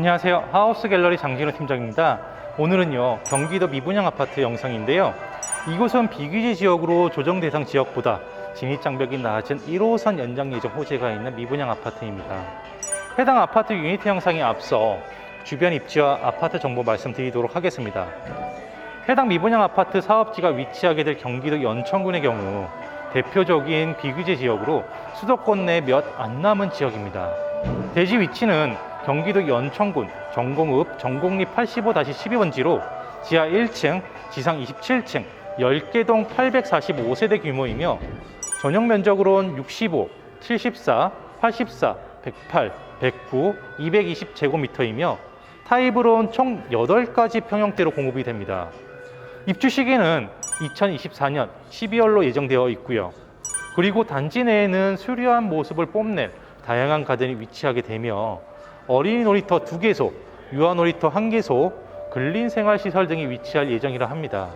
안녕하세요. 하우스 갤러리 장진호 팀장입니다. 오늘은요, 경기도 미분양 아파트 영상인데요. 이곳은 비규제 지역으로 조정 대상 지역보다 진입장벽이 낮은 1호선 연장 예정 호재가 있는 미분양 아파트입니다. 해당 아파트 유니트 영상에 앞서 주변 입지와 아파트 정보 말씀드리도록 하겠습니다. 해당 미분양 아파트 사업지가 위치하게 될 경기도 연천군의 경우 대표적인 비규제 지역으로 수도권 내 몇 안 남은 지역입니다. 대지 위치는 경기도 연천군 정공읍 정곡리 85-12번지로 지하 1층, 지상 27층, 10개동 845세대 규모이며 전용 면적으로는 65, 74, 84, 108, 109, 220제곱미터이며 타입으로는 총 8가지 평형대로 공급이 됩니다. 입주 시기는 2024년 12월로 예정되어 있고요. 그리고 단지 내에는 수려한 모습을 뽐낼 다양한 가든이 위치하게 되며 어린이 놀이터 두 개소, 유아 놀이터 한 개소, 근린 생활 시설 등이 위치할 예정이라 합니다.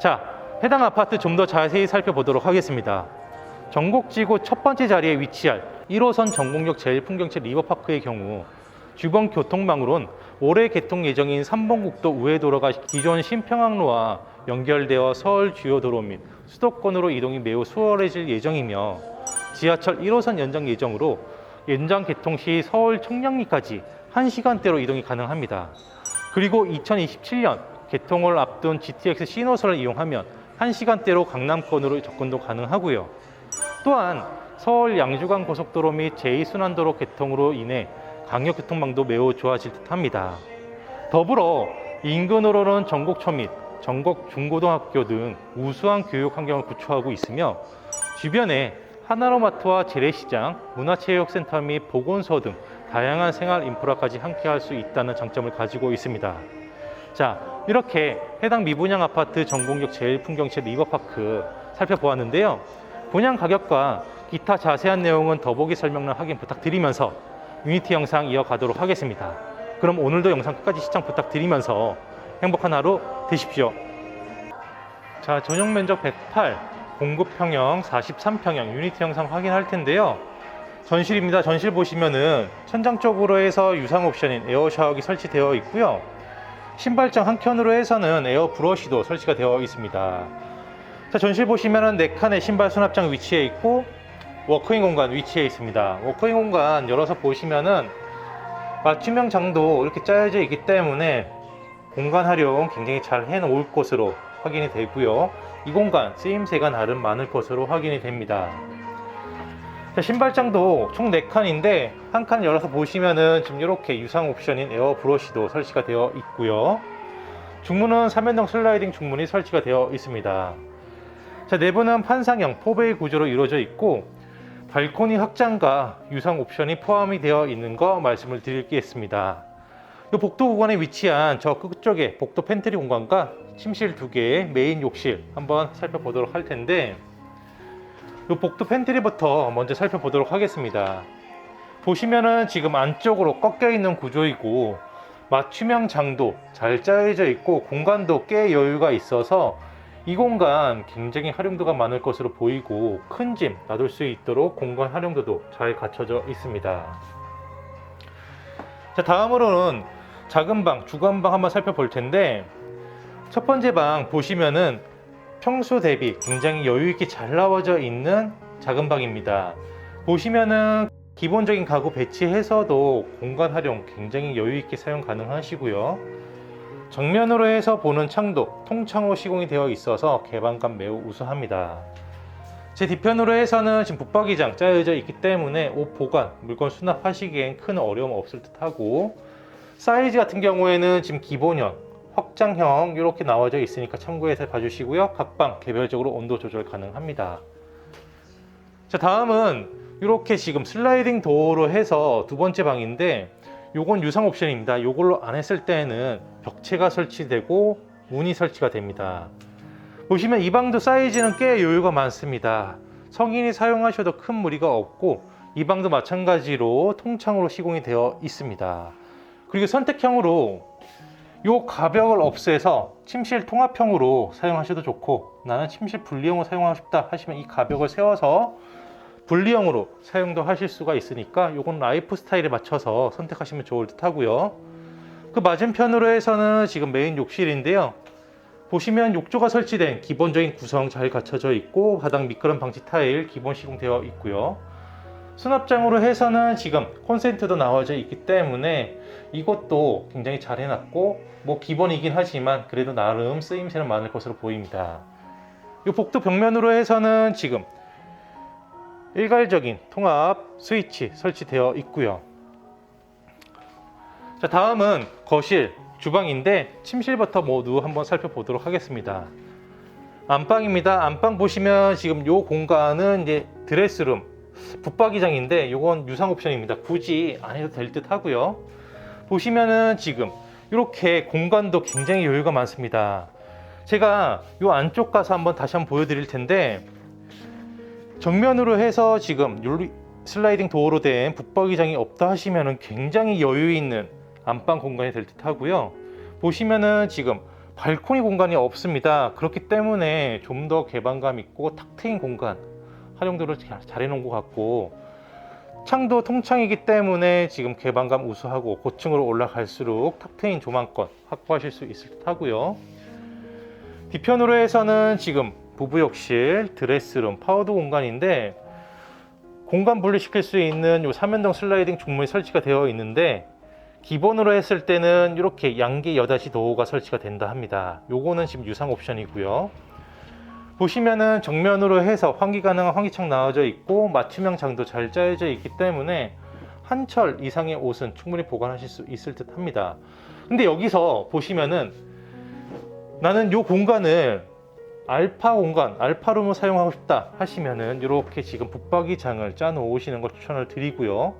자, 해당 아파트 좀 더 자세히 살펴보도록 하겠습니다. 전곡지구 첫 번째 자리에 위치할 1호선 전곡역 제일풍경채 리버파크의 경우 주변 교통망으로는 올해 개통 예정인 3번국도 우회도로가 기존 신평항로와 연결되어 서울 주요 도로 및 수도권으로 이동이 매우 수월해질 예정이며 지하철 1호선 연장 예정으로 연장 개통 시 서울 청량리까지 1시간대로 이동이 가능합니다. 그리고 2027년 개통을 앞둔 GTX 신호선을 이용하면 1시간대로 강남권으로 접근도 가능하고요. 또한 서울 양주간 고속도로 및 제2순환도로 개통으로 인해 강력 교통망도 매우 좋아질 듯합니다. 더불어 인근으로는 전곡초 및 전곡 중고등학교 등 우수한 교육 환경을 구축하고 있으며 주변에 하나로마트와 재래시장, 문화체육센터 및 보건소 등 다양한 생활 인프라까지 함께 할 수 있다는 장점을 가지고 있습니다. 자, 이렇게 해당 미분양 아파트 전공역 제일 풍경채 리버파크 살펴보았는데요. 분양 가격과 기타 자세한 내용은 더보기 설명란 확인 부탁드리면서 유니티 영상 이어가도록 하겠습니다. 그럼 오늘도 영상 끝까지 시청 부탁드리면서 행복한 하루 되십시오. 자, 전용 면적 108, 공급 평형 43평형 유니티 영상 확인할 텐데요. 전실입니다. 전실 보시면은 천장 쪽으로 해서 유상 옵션인 에어 샤워기 설치되어 있고요. 신발장 한 켠으로 해서는 에어 브러쉬도 설치가 되어 있습니다. 자, 전실 보시면은 네 칸의 신발 수납장 위치해 있고 워크인 공간 위치해 있습니다. 워크인 공간 열어서 보시면은 맞춤형 장도 이렇게 짜여져 있기 때문에 공간 활용 굉장히 잘 해놓을 것으로 확인이 되고요. 이 공간 쓰임새가 나름 많을 것으로 확인이 됩니다. 자, 신발장도 총 4칸인데 한 칸 열어서 보시면은 지금 이렇게 유상 옵션인 에어 브러쉬도 설치가 되어 있고요. 중문은 3연동 슬라이딩 중문이 설치가 되어 있습니다. 자, 내부는 판상형 포베이 구조로 이루어져 있고 발코니 확장과 유상 옵션이 포함이 되어 있는 거 말씀을 드리겠습니다. 이 복도 구간에 위치한 저 끝쪽에 복도 팬트리 공간과 침실 두 개의 메인 욕실 한번 살펴보도록 할 텐데 이 복도 팬트리부터 먼저 살펴보도록 하겠습니다. 보시면은 지금 안쪽으로 꺾여 있는 구조이고 맞춤형 장도 잘 짜여져 있고 공간도 꽤 여유가 있어서 이 공간 굉장히 활용도가 많을 것으로 보이고 큰 짐 놔둘 수 있도록 공간 활용도도 잘 갖춰져 있습니다. 자 다음으로는 작은 방, 주간방 한번 살펴볼 텐데 첫 번째 방 보시면은 평소 대비 굉장히 여유 있게 잘 나와져 있는 작은 방입니다. 보시면은 기본적인 가구 배치해서도 공간 활용 굉장히 여유 있게 사용 가능하시고요. 정면으로 해서 보는 창도 통창으로 시공이 되어 있어서 개방감 매우 우수합니다. 제 뒤편으로 해서는 지금 붙박이장 짜여져 있기 때문에 옷 보관, 물건 수납하시기엔 큰 어려움 없을 듯 하고 사이즈 같은 경우에는 지금 기본형, 확장형 이렇게 나와져 있으니까 참고해서 봐주시고요. 각방 개별적으로 온도 조절 가능합니다. 자 다음은 이렇게 지금 슬라이딩 도어로 해서 두 번째 방인데 요건 유상 옵션입니다. 요걸로 안 했을 때는 벽체가 설치되고 문이 설치가 됩니다. 보시면 이 방도 사이즈는 꽤 여유가 많습니다. 성인이 사용하셔도 큰 무리가 없고 이 방도 마찬가지로 통창으로 시공이 되어 있습니다. 그리고 선택형으로 요 가벽을 없애서 침실 통합형으로 사용하셔도 좋고 나는 침실 분리형으로 사용하고 싶다 하시면 이 가벽을 세워서 분리형으로 사용도 하실 수가 있으니까 이건 라이프 스타일에 맞춰서 선택하시면 좋을 듯 하고요. 그 맞은편으로 해서는 지금 메인 욕실인데요. 보시면 욕조가 설치된 기본적인 구성 잘 갖춰져 있고 바닥 미끄럼 방지 타일 기본 시공되어 있고요. 수납장으로 해서는 지금 콘센트도 나와져 있기 때문에 이것도 굉장히 잘 해놨고 뭐 기본이긴 하지만 그래도 나름 쓰임새는 많을 것으로 보입니다. 이 복도 벽면으로 해서는 지금 일괄적인 통합 스위치 설치되어 있고요. 자 다음은 거실, 주방인데 침실부터 모두 한번 살펴보도록 하겠습니다. 안방입니다. 안방 보시면 지금 이 공간은 이제 드레스룸, 붙박이장인데 이건 유상 옵션입니다. 굳이 안 해도 될 듯 하고요. 보시면은 지금 이렇게 공간도 굉장히 여유가 많습니다. 제가 이 안쪽 가서 한번 다시 한번 보여드릴 텐데 정면으로 해서 지금 슬라이딩 도어로 된 붙박이장이 없다 하시면은 굉장히 여유 있는 안방 공간이 될 듯 하고요. 보시면은 지금 발코니 공간이 없습니다. 그렇기 때문에 좀 더 개방감 있고 탁 트인 공간 활용도를 잘- 잘 해놓은 것 같고 창도 통창이기 때문에 지금 개방감 우수하고 고층으로 올라갈수록 탁 트인 조망권 확보하실 수 있을 듯 하고요. 뒤편으로 해서는 지금 부부욕실, 드레스룸, 파우더 공간인데 공간 분리시킬 수 있는 요 삼연동 슬라이딩 중문이 설치가 되어 있는데 기본으로 했을 때는 이렇게 양계 여닫이 도어가 설치가 된다 합니다. 요거는 지금 유상 옵션이고요. 보시면은 정면으로 해서 환기 가능한 환기창 나와져 있고 맞춤형 장도 잘 짜여져 있기 때문에 한철 이상의 옷은 충분히 보관하실 수 있을 듯 합니다. 근데 여기서 보시면은 나는 요 공간을 알파 공간, 알파룸을 사용하고 싶다 하시면은 이렇게 지금 붙박이장을 짜 놓으시는 걸 추천을 드리고요.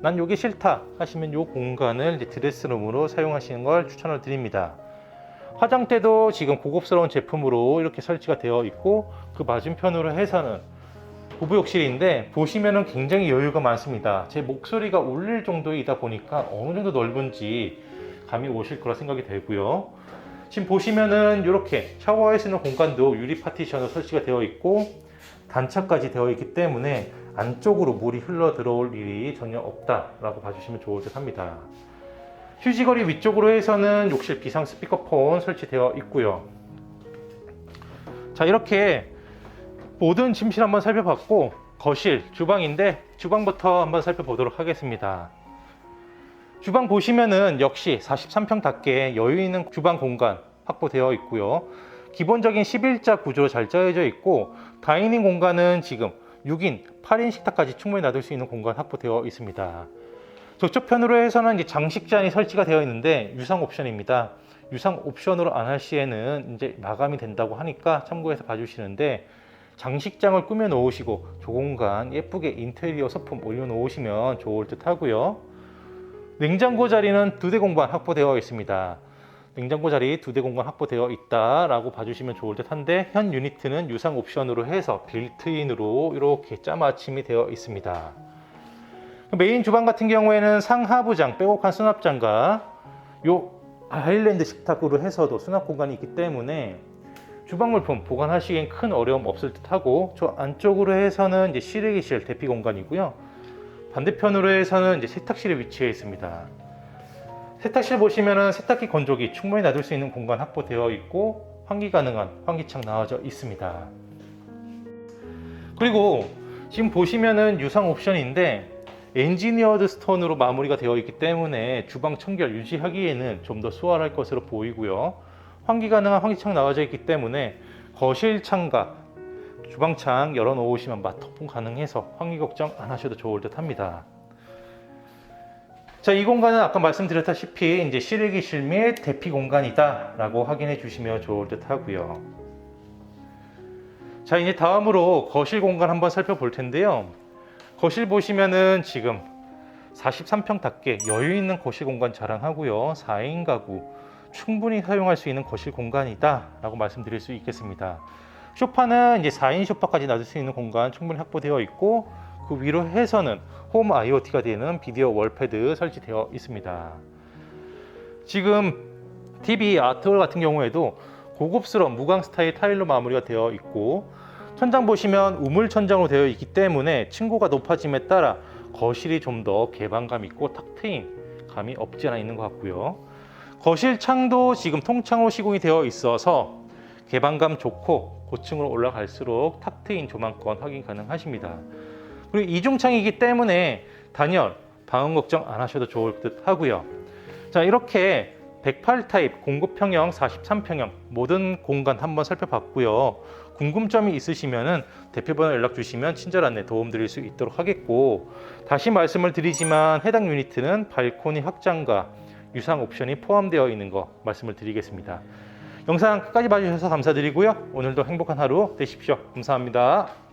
난 요게 싫다 하시면 요 공간을 드레스룸으로 사용하시는 걸 추천을 드립니다. 화장대도 지금 고급스러운 제품으로 이렇게 설치가 되어 있고 그 맞은편으로 해서는 부부욕실인데 보시면은 굉장히 여유가 많습니다. 제 목소리가 울릴 정도이다 보니까 어느 정도 넓은지 감이 오실 거라 생각이 되고요. 지금 보시면은 이렇게 샤워할 수 있는 공간도 유리 파티션으로 설치가 되어 있고 단차까지 되어 있기 때문에 안쪽으로 물이 흘러 들어올 일이 전혀 없다라고 봐주시면 좋을 듯 합니다. 휴지거리 위쪽으로 해서는 욕실 비상 스피커폰 설치되어 있고요. 자 이렇게 모든 침실 한번 살펴봤고 거실, 주방인데 주방부터 한번 살펴보도록 하겠습니다. 주방 보시면은 역시 43평답게 여유 있는 주방 공간 확보되어 있고요. 기본적인 11자 구조로 잘 짜여져 있고 다이닝 공간은 지금 6인, 8인 식탁까지 충분히 놔둘 수 있는 공간 확보되어 있습니다. 저쪽 편으로 해서는 이제 장식 잔이 설치가 되어 있는데 유상 옵션입니다. 유상 옵션으로 안 할 시에는 이제 마감이 된다고 하니까 참고해서 봐주시는데 장식장을 꾸며 놓으시고 조공간 예쁘게 인테리어 소품 올려 놓으시면 좋을 듯 하고요. 냉장고 자리는 두 대 공간 확보되어 있습니다. 냉장고 자리 두 대 공간 확보되어 있다라고 봐주시면 좋을 듯 한데 현 유니트는 유상 옵션으로 해서 빌트인으로 이렇게 짜맞춤이 되어 있습니다. 메인 주방 같은 경우에는 상하부장 빼곡한 수납장과 요 아일랜드 식탁으로 해서도 수납 공간이 있기 때문에 주방 물품 보관하시기엔 큰 어려움 없을 듯하고 저 안쪽으로 해서는 이제 실외기실 대피 공간이고요. 반대편으로 해서는 이제 세탁실에 위치해 있습니다. 세탁실 보시면은 세탁기 건조기 충분히 놔둘 수 있는 공간 확보되어 있고 환기 가능한 환기창 나와져 있습니다. 그리고 지금 보시면은 유상 옵션인데 엔지니어드 스톤으로 마무리가 되어 있기 때문에 주방 청결 유지하기에는 좀 더 수월할 것으로 보이고요. 환기 가능한 환기창 나와져 있기 때문에 거실 창과 주방창 열어 놓으시면 맛통풍 가능해서 환기 걱정 안 하셔도 좋을 듯 합니다. 자, 이 공간은 아까 말씀드렸다시피 이제 실외기실 및 대피 공간이다라고 확인해 주시면 좋을 듯 하고요. 자, 이제 다음으로 거실 공간 한번 살펴볼 텐데요. 거실 보시면은 지금 43평 답게 여유 있는 거실 공간 자랑하고요. 4인 가구 충분히 사용할 수 있는 거실 공간이다 라고 말씀드릴 수 있겠습니다. 소파는 이제 4인 소파까지 놔둘 수 있는 공간 충분히 확보되어 있고 그 위로 해서는 홈 IoT가 되는 비디오 월패드 설치되어 있습니다. 지금 TV 아트홀 같은 경우에도 고급스러운 무광 스타일 타일로 마무리가 되어 있고 천장 보시면 우물 천장으로 되어 있기 때문에 층고가 높아짐에 따라 거실이 좀 더 개방감 있고 탁 트인 감이 없지 않아 있는 것 같고요. 거실 창도 지금 통창으로 시공이 되어 있어서 개방감 좋고 고층으로 올라갈수록 탁 트인 조망권 확인 가능하십니다. 그리고 이중창이기 때문에 단열, 방음 걱정 안 하셔도 좋을 듯 하고요. 자, 이렇게 108 타입 공급평형 43평형 모든 공간 한번 살펴봤고요. 궁금점이 있으시면은 대표번호 연락 주시면 친절 안내 도움 드릴 수 있도록 하겠고 다시 말씀을 드리지만 해당 유니트는 발코니 확장과 유상 옵션이 포함되어 있는 거 말씀을 드리겠습니다. 영상 끝까지 봐주셔서 감사드리고요. 오늘도 행복한 하루 되십시오. 감사합니다.